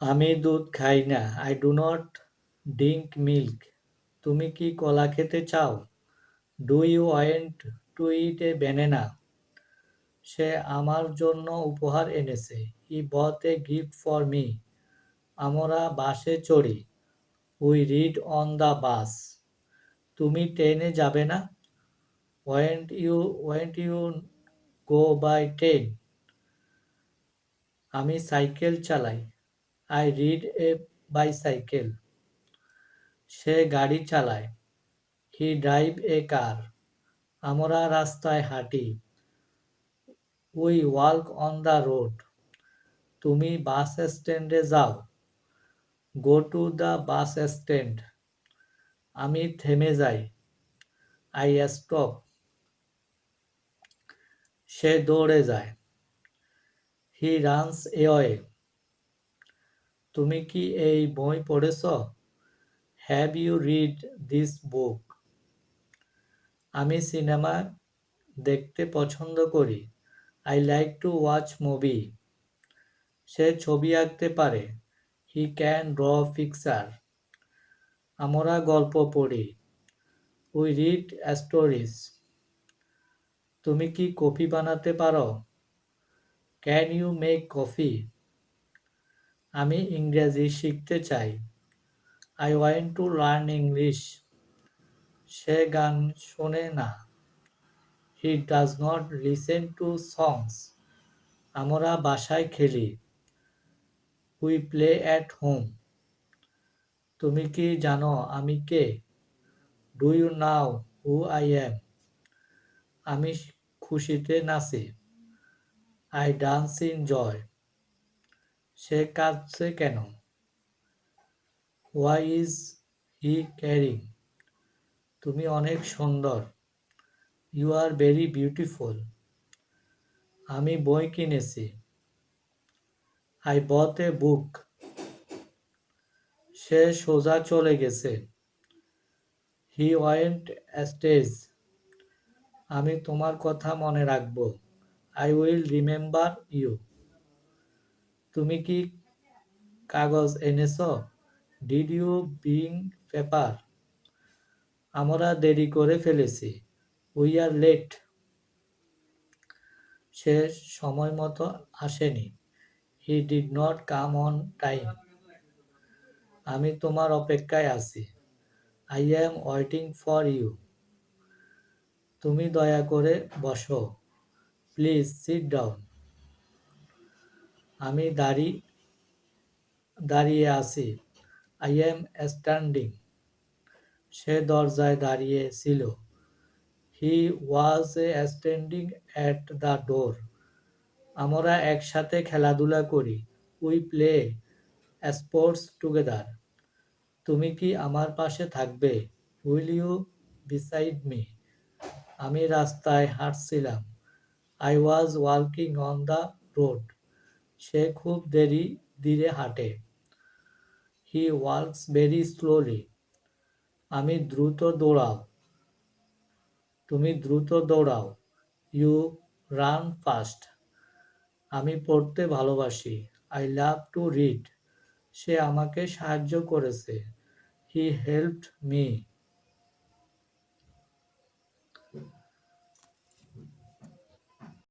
আমি দুধ খাই না I do not drink milk তুমি কি কলা খেতে চাও? Do you want to eat a banana সে আমার জন্য উপহার এনেছে। He bought a gift for me আমরা বাসে চড়ি। We ride on the bus তুমি ট্রেনে যাবে না? Won't you won't you go by train আমি সাইকেল চালাই। আই রিড এ বাইসাইকেল সে গাড়ি চালায়। হি ড্রাইভ এ কার আমরা রাস্তায় হাঁটি। We walk on the road তুমি বাস স্ট্যান্ডে যাও। Go to the bus stand আমি থেমে যাই। আই স্টপ সে দৌড়ে যায়। হি রানস এ এওয়ে তুমি কি এই বই পড়েছ? Have you read this book আমি সিনেমা দেখতে পছন্দ করি। I like to watch movie সে ছবি আঁকতে পারে। হি ক্যান ড্র পিকচার আমরা গল্প পড়ি। উই রিড স্টোরিজ তুমি কি কফি বানাতে পারো? ক্যান ইউ মেক কফি আমি ইংরেজি শিখতে চাই। I want to learn English সে গান শোনে না। He does not listen to songs আমরা বাসায় খেলি। উই প্লে অ্যাট হোম তুমি কি জানো আমি কে? Do you know who I am আমি খুশিতে নাচি। আই ডান্স ইন জয় সে কাঁদছে কেন? হোয়াই ইজ হি ক্যারিং তুমি অনেক সুন্দর। ইউ আর ভেরি বিউটিফুল আমি বই কিনেছি। আই বট এ বুক সে সোজা চলে গেছে। হি ওয়েন্ট স্টেজ আমি তোমার কথা মনে রাখব। আই উইল রিমেম্বার ইউ তুমি কি কাগজ এনেছ? ডিড ইউ বিং পেপার আমরা দেরি করে ফেলেছি। উই আর লেট সে সময় মতো আসেনি। He did not come on time আমি তোমার অপেক্ষায় আছি। I am waiting for you তুমি দয়া করে বসো। প্লিজ সিট ডাউন আমি দাঁড়ি, দাঁড়িয়ে আছি। আই এম স্ট্যান্ডিং সে দরজায় দাঁড়িয়ে ছিল। He was a standing at the door আমরা একসাথে খেলাধুলা করি। উই প্লে স্পোর্টস টুগেদার তুমি কি আমার পাশে থাকবে? উইল ইউ বিসাইড মি আমি রাস্তায় হাঁটছিলাম। I was working on the road সে খুব দেরি ধীরে হাঁটে। হি ওয়ার্কস ভেরি স্লোলি আমি দ্রুত দৌড়াও। তুমি দ্রুত দৌড়াও। ইউ রান ফাস্ট আমি পড়তে ভালোবাসি। আই লাভ টু রিড সে আমাকে সাহায্য করেছে। হি হেল্পড মি